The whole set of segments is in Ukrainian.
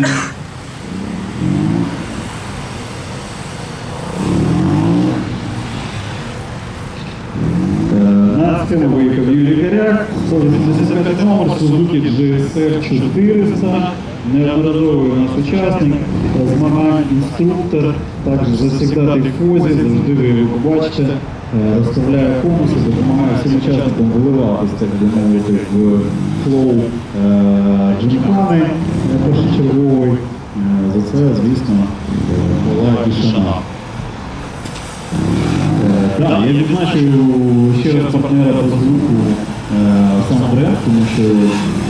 На сцену виїхав Юрій Гаряк, 185 номер, Сузуки GSR 400, неодноразовий у нас учасник, е, змагань, інструктор, також завсегдатий в завжди ви його побачите, е, розставляє конуси, допомагає всім учасникам виливатися, так би мовити, в флоу е, джимхани е, першочерговий. Е, За це, звісно, е, була тишина. Так, я відзначив ще раз партнера по звуку е, сам бренд, тому що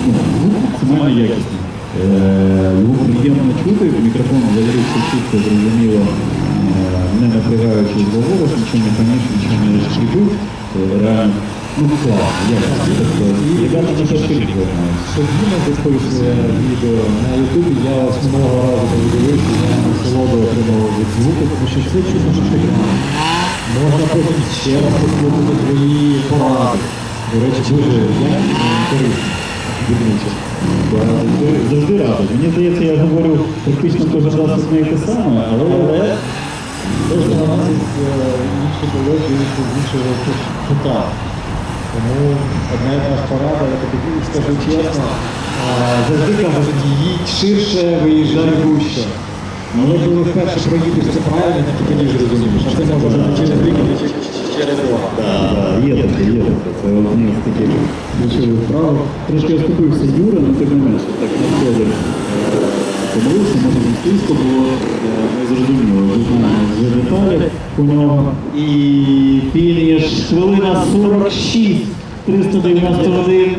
ну, максимально якісний. Е, Його приємно чути, мікрофон все чітко, зрозуміло, е, не напрягаючи голос, нічого не конечно, нічого не розкріпив. Реально, ну якісно. Тобто, і ребята поширюють. Щоб Діма записує відео на Ютубі, я вас минулого разу подивився, я насолоду отримав від звуку, тому що чутно, що таке. Можна потім ще раз послухати твої поради. До речі, дуже якісно і корисно. Завжди радий. Мені здається, я говорю практично кожен раз одне і те саме, але Кожен нас е, інші колеги, з іншого кута. Тому одна і та ж порада, я тобі скажу чесно, завжди кажуть, їдь ширше, виїжджай гуще. Але коли вперше проїдеш це правильно, ти тоді зрозумієш. А це може бути через рік, чи через два. Так, є таке, є таке. Це одне з таких ключових правил. Трошки оступився Юра, але тим не менше, так на сході помилився, може він стійсько було, е, не зрозуміло. Вже деталі у нього. І фініш хвилина 46, 391.